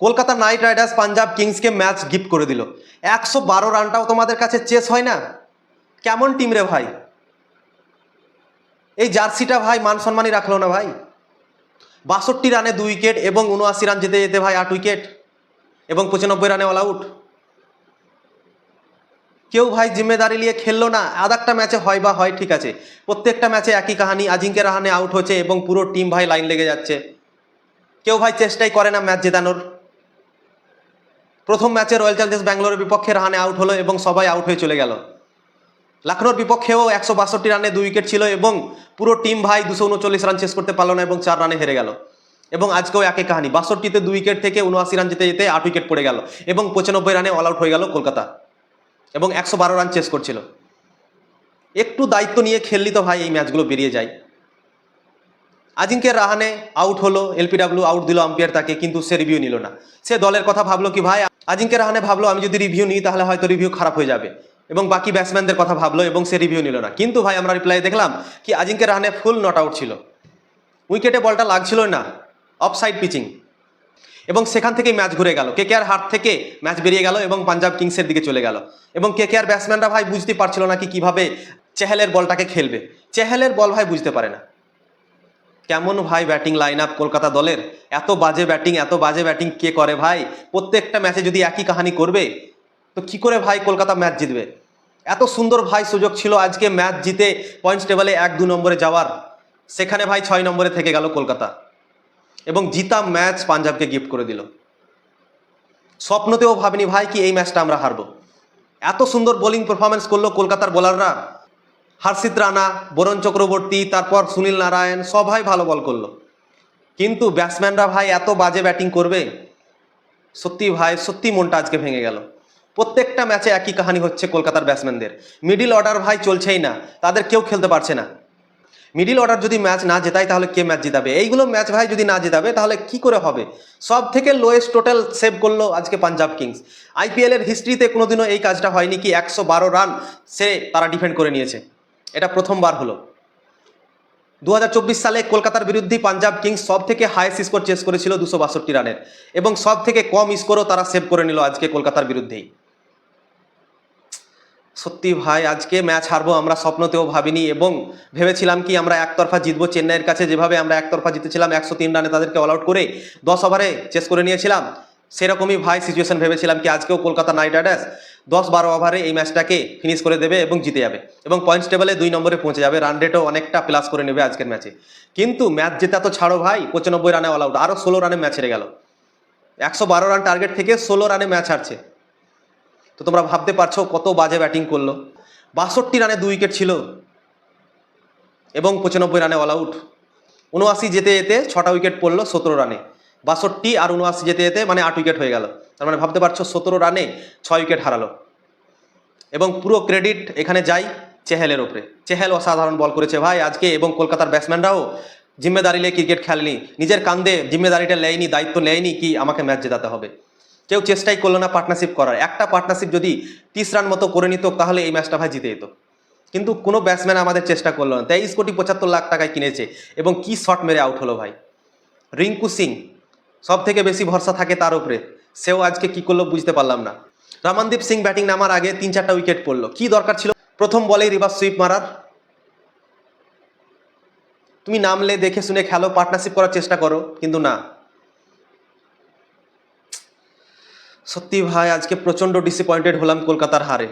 Kolkata night Riders Punjab কিংসকে match gift করে দিল। একশো বারো রানটাও তোমাদের কাছে চেস হয় না? কেমন টিম রে ভাই? এই জার্সিটা ভাই মান সম্মানই রাখল না ভাই। বাষট্টি রানে দুই উইকেট এবং উনআশি রান যেতে যেতে ভাই আট উইকেট এবং পঁচানব্বই রানে অল আউট কেউ ভাই জিম্মেদারি নিয়ে খেললো না। আধ একটা ম্যাচে হয় বা হয়, ঠিক আছে। প্রত্যেকটা ম্যাচে একই কাহানি আজিঙ্কে রাহানে আউট হচ্ছে এবং পুরো টিম ভাই লাইন লেগে যাচ্ছে। কেউ ভাই চেষ্টাই করে না ম্যাচ জেতানোর। প্রথম ম্যাচে রয়্যাল চ্যালেঞ্জার্স ব্যাঙ্গালোরের বিপক্ষে রানে আউট হলো এবং সবাই আউট হয়ে চলে গেল। লখনৌর বিপক্ষেও একশো বাষট্টি রানে দুই উইকেট ছিল এবং পুরো টিম ভাই দুশো উনচল্লিশ রান শেষ করতে পারল না এবং চার রানে হেরে গেল। এবং আজকেও একই কাহানি। বাষট্টিতে দুই উইকেট থেকে উনআশি রান যেতে যেতে আট উইকেট পড়ে গেল এবং পঁচানব্বই রানে অল আউট হয়ে গেল কলকাতা। এবং একশো বারো রান চেস করছিল। একটু দায়িত্ব নিয়ে খেললি তো ভাই এই ম্যাচগুলো বেরিয়ে যায়। আজিঙ্কে রাহানে আউট হলো, এলপিডাব্লিউ আউট দিল আম্পায়ার তাকে, কিন্তু সে রিভিউ নিল না। সে দলের কথা ভাবলো কি, ভাই আজিঙ্কে রাহানে ভাবলো, আমি যদি রিভিউ নিই, তাহলে হয়তো রিভিউ খারাপ হয়ে যাবে। এবং বাকি ব্যাটসম্যানদের কথা ভাবলো এবং সে রিভিউ নিল না। কিন্তু ভাই, আমরা রিপ্লাই দেখলাম কি Ajinkya Rahane full not out ছিল। উইকেটে বলটা লাগছিল না অফ সাইড পিচিং এবং সেখান থেকেই ম্যাচ ঘুরে গেল। কে কেয়ার হাট থেকে ম্যাচ বেরিয়ে গেল এবং পাঞ্জাব কিংসের দিকে চলে গেল। এবং কে কেয়ার ব্যাটসম্যানরা ভাই বুঝতে পারছিল না কি কীভাবে চেহেলের বলটাকে খেলবে। চেহেলের বল ভাই বুঝতে পারে না। কেমন ভাই ব্যাটিং লাইন আপ কলকাতা দলের? এত বাজে ব্যাটিং, এত বাজে ব্যাটিং কে করে ভাই? প্রত্যেকটা ম্যাচে যদি একই কাহানি করবে, তো কি করে ভাই কলকাতা ম্যাচ জিতবে? এত সুন্দর ভাই সুযোগ ছিল আজকে ম্যাচ জিতে পয়েন্টস টেবলে এক দু নম্বরে যাওয়ার। সেখানে ভাই ছয় নম্বরে থেকে গেল কলকাতা। এবং জিতা ম্যাচ পাঞ্জাবকে গিফট করে দিল। স্বপ্নতেও ভাবিনি ভাই কি এই ম্যাচটা আমরা হারবো। এত সুন্দর বোলিং পারফরমেন্স করল কলকাতার বোলাররা হর্ষিত রানা, বরুণ চক্রবর্তী, তারপর সুনীল নারায়ণ, সবাই ভালো বল করল। কিন্তু ব্যাটসম্যানরা ভাই এত বাজে ব্যাটিং করবে? সত্যি ভাই, সত্যি মনটা আজকে ভেঙে গেল। প্রত্যেকটা ম্যাচে একই কাহানি হচ্ছে কলকাতার ব্যাটসম্যানদের। মিডিল অর্ডার ভাই চলছেই না, তাদের কেউ খেলতে পারছে না। মিডিল অর্ডার যদি ম্যাচ না জেতায়, তাহলে কে ম্যাচ জিতাবে? এইগুলো ম্যাচ ভাই যদি না জেতাবে, তাহলে কি করে হবে? সব থেকে লোয়েস্ট টোটাল সেভ করল আজকে পাঞ্জাব কিংস। আইপিএলের হিস্ট্রিতে কোনোদিনও এই কাজটা হয়নি কি একশো বারো রান সে তারা ডিফেন্ড করে নিয়েছে। এটা প্রথমবার হলো। দু হাজার চব্বিশ সালে কলকাতার বিরুদ্ধে পাঞ্জাব কিংস সব থেকে হাইয়েস্ট স্কোর চেস করেছিল দুশো বাষট্টি রানের এবং সব থেকে কম স্কোরও তারা সেভ করে নিল আজকে কলকাতার বিরুদ্ধেই। সত্যি ভাই, আজকে ম্যাচ হারবো আমরা স্বপ্নতেও ভাবিনি এবং ভেবেছিলাম কি আমরা একতরফা জিতবো চেন্নাইয়ের কাছে। যেভাবে আমরা একতরফা জিতেছিলাম, একশো তিন রানে তাদেরকে অল আউট করে দশ ওভারে চেস করে নিয়েছিলাম, সেরকমই ভাই সিচুয়েশন ভেবেছিলাম কি আজকেও কলকাতা নাইট রাইডার্স দশ বারো ওভারে এই ম্যাচটাকে ফিনিশ করে দেবে এবং জিতে যাবে। এবং পয়েন্টস টেবলে দুই নম্বরে পৌঁছে যাবে। রান রেটও অনেকটা প্লাস করে নেবে আজকের ম্যাচে কিন্তু ম্যাচ জেতা তো ছাড়ো ভাই, পঁচানব্বই রানে অল আউট আরও ষোলো রানে ম্যাচ হেরে গেল। একশো বারো রান টার্গেট থেকে ষোলো রানে ম্যাচ হারছে। তো তোমরা ভাবতে পারছ কত বাজে ব্যাটিং করল। বাষট্টি রানে দুই উইকেট ছিল। এবং পঁচানব্বই রানে অল আউট উনআশি যেতে যেতে ছটা উইকেট পড়ল সতেরো রানে বাষট্টি আর উনআশি যেতে যেতে মানে আট উইকেট হয়ে গেল। তার মানে ভাবতে পারছ সতেরো রানে ছয় উইকেট হারালো। এবং পুরো ক্রেডিট এখানে যাই চেহেলের ওপরে চেহেল অসাধারণ বল করেছে ভাই আজকে এবং কলকাতার ব্যাটসম্যানরাও জিম্মেদারি নিয়ে ক্রিকেট খেলেনি। নিজের কান্দে জিম্মেদারিটা নেয়নি, দায়িত্ব নেয়নি কি আমাকে ম্যাচ জেতাতে হবে। কেউ চেষ্টাই করল না পার্টনারশিপ করার। একটা পার্টনারশিপ যদি তিরিশ রান মতো করে নিত তাহলে এই ম্যাচটা ভাই জিতে যেত। কিন্তু কোনো ব্যাটসম্যান আমাদের চেষ্টা করল না। তেইশ কোটি পঁচাত্তর লাখ টাকায় কিনেছে। এবং কি শট মেরে আউট হলো ভাই। রিঙ্কু সিং সব থেকে বেশি ভরসা থাকে তার উপরে। সেও আজকে কি করল বুঝতে পারলাম না। রামানদীপ সিং ব্যাটিং নামার আগে তিন চারটা উইকেট পড়ল। কি দরকার ছিল? প্রথম বলেই রিভার্স সুইপ মারার। তুমি নামলে, দেখে শুনে খেলো পার্টনারশিপ করার চেষ্টা করো, কিন্তু না। সত্যি ভাই, আজকে প্রচণ্ড ডিসঅ্যাপয়েন্টেড হলাম কলকাতার হারে।